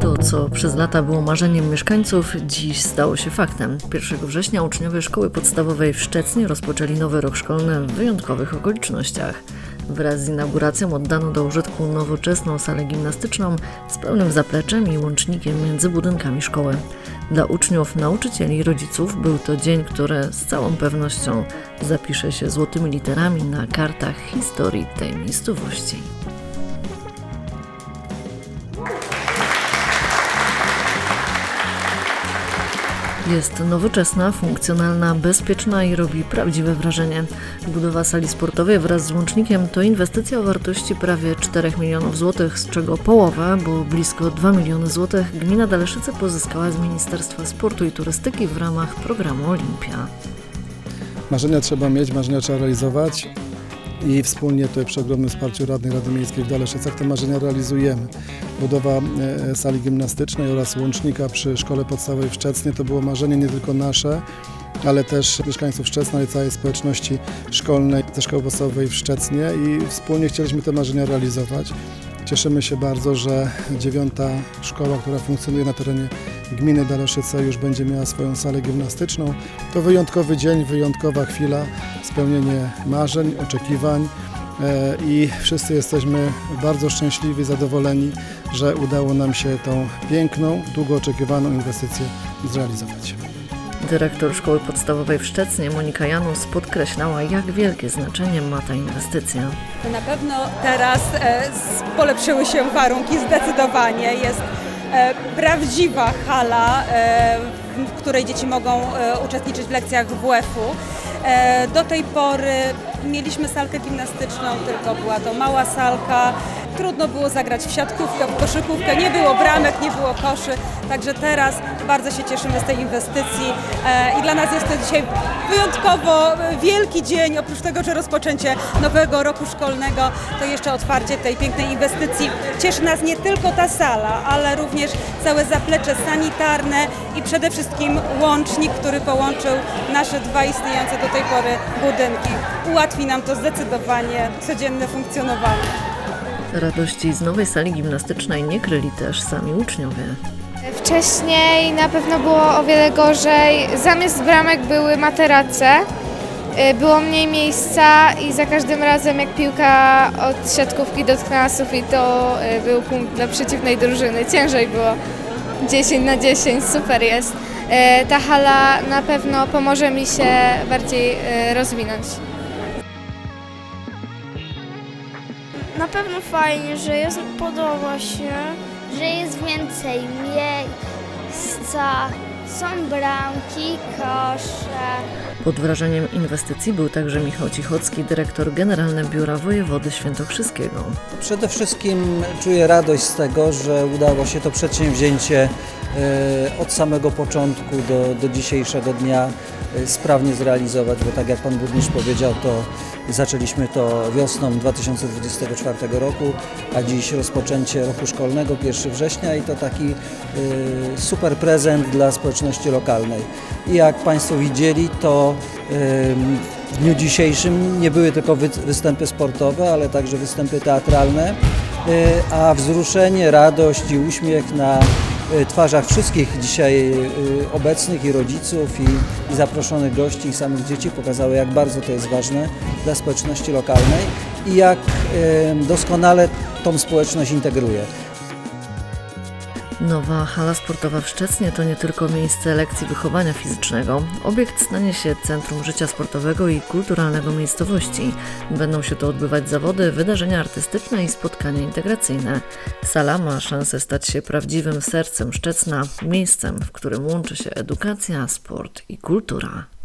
To, co przez lata było marzeniem mieszkańców, dziś stało się faktem. 1 września uczniowie szkoły podstawowej w Szczecnie rozpoczęli nowy rok szkolny w wyjątkowych okolicznościach. Wraz z inauguracją oddano do użytku nowoczesną salę gimnastyczną z pełnym zapleczem i łącznikiem między budynkami szkoły. Dla uczniów, nauczycieli i rodziców był to dzień, który z całą pewnością zapisze się złotymi literami na kartach historii tej miejscowości. Jest nowoczesna, funkcjonalna, bezpieczna i robi prawdziwe wrażenie. Budowa sali sportowej wraz z łącznikiem to inwestycja o wartości prawie 4 milionów złotych, z czego połowę, bo blisko 2 miliony złotych, gmina Daleszyce pozyskała z Ministerstwa Sportu i Turystyki w ramach programu Olimpia. Marzenia trzeba mieć, marzenia trzeba realizować i wspólnie tutaj przy ogromnym wsparciu Radnej Rady Miejskiej w Daleszycach te marzenia realizujemy. Budowa e, sali gimnastycznej oraz łącznika przy Szkole Podstawowej w Szczecnie to było marzenie nie tylko nasze, ale też mieszkańców Szczecna i całej społeczności szkolnej ze Szkoły Podstawowej w Szczecnie i wspólnie chcieliśmy te marzenia realizować. Cieszymy się bardzo, że dziewiąta szkoła, która funkcjonuje na terenie gminy Daleszyce już będzie miała swoją salę gimnastyczną. To wyjątkowy dzień, wyjątkowa chwila, spełnienie marzeń, oczekiwań e, i wszyscy jesteśmy bardzo szczęśliwi, zadowoleni, że udało nam się tą piękną, długo oczekiwaną inwestycję zrealizować. Dyrektor Szkoły Podstawowej w Szczecnie Monika Janus podkreślała, jak wielkie znaczenie ma ta inwestycja. Na pewno teraz e, polepszyły się warunki zdecydowanie. Jest e, prawdziwa hala, w której dzieci mogą uczestniczyć w lekcjach WF-u. E, do tej pory mieliśmy salkę gimnastyczną, tylko była to mała salka. Trudno było zagrać w siatkówkę, w koszykówkę, nie było bramek, nie było koszy. Także teraz bardzo się cieszymy z tej inwestycji e, i dla nas jest to dzisiaj wyjątkowo wielki dzień. Oprócz tego, że rozpoczęcie nowego roku szkolnego, to jeszcze otwarcie tej pięknej inwestycji. Cieszy nas nie tylko ta sala, ale również całe zaplecze sanitarne i przede wszystkim łącznik, który połączył nasze dwa istniejące do tej pory budynki. Ułatwi nam to zdecydowanie codzienne funkcjonowanie. Radości z nowej sali gimnastycznej nie kryli też sami uczniowie. Wcześniej na pewno było o wiele gorzej. Zamiast bramek były materace. Y, Było mniej miejsca i za każdym razem jak piłka od siatkówki dotknęła sufit, to y, był punkt dla przeciwnej drużyny. Ciężej było. 10 na 10, super jest. Y, Ta hala na pewno pomoże mi się bardziej rozwinąć. Na pewno fajnie, że jest, podoba się, że jest więcej są bramki, kosze. Pod wrażeniem inwestycji był także Michał Cichocki, dyrektor Generalny Biura Wojewody Świętokrzyskiego. Przede wszystkim czuję radość z tego, że udało się to przedsięwzięcie e, od samego początku do, do dzisiejszego dnia e, sprawnie zrealizować, bo tak jak Pan Burmistrz powiedział, to zaczęliśmy to wiosną 2024 roku, a dziś rozpoczęcie roku szkolnego 1 września i to taki e, super prezent dla społeczności lokalnej. I jak Państwo widzieli, to w dniu dzisiejszym nie były tylko wy- występy sportowe, ale także występy teatralne, y, a wzruszenie, radość i uśmiech na y, twarzach wszystkich dzisiaj y, obecnych i rodziców i, zaproszonych gości i samych dzieci pokazały, jak bardzo to jest ważne dla społeczności lokalnej i jak doskonale tą społeczność integruje. Nowa hala sportowa w Szczecnie to nie tylko miejsce lekcji wychowania fizycznego. Obiekt stanie się centrum życia sportowego i kulturalnego miejscowości. Będą się tu odbywać zawody, wydarzenia artystyczne i spotkania integracyjne. Sala ma szansę stać się prawdziwym sercem Szczecna, miejscem, w którym łączy się edukacja, sport i kultura.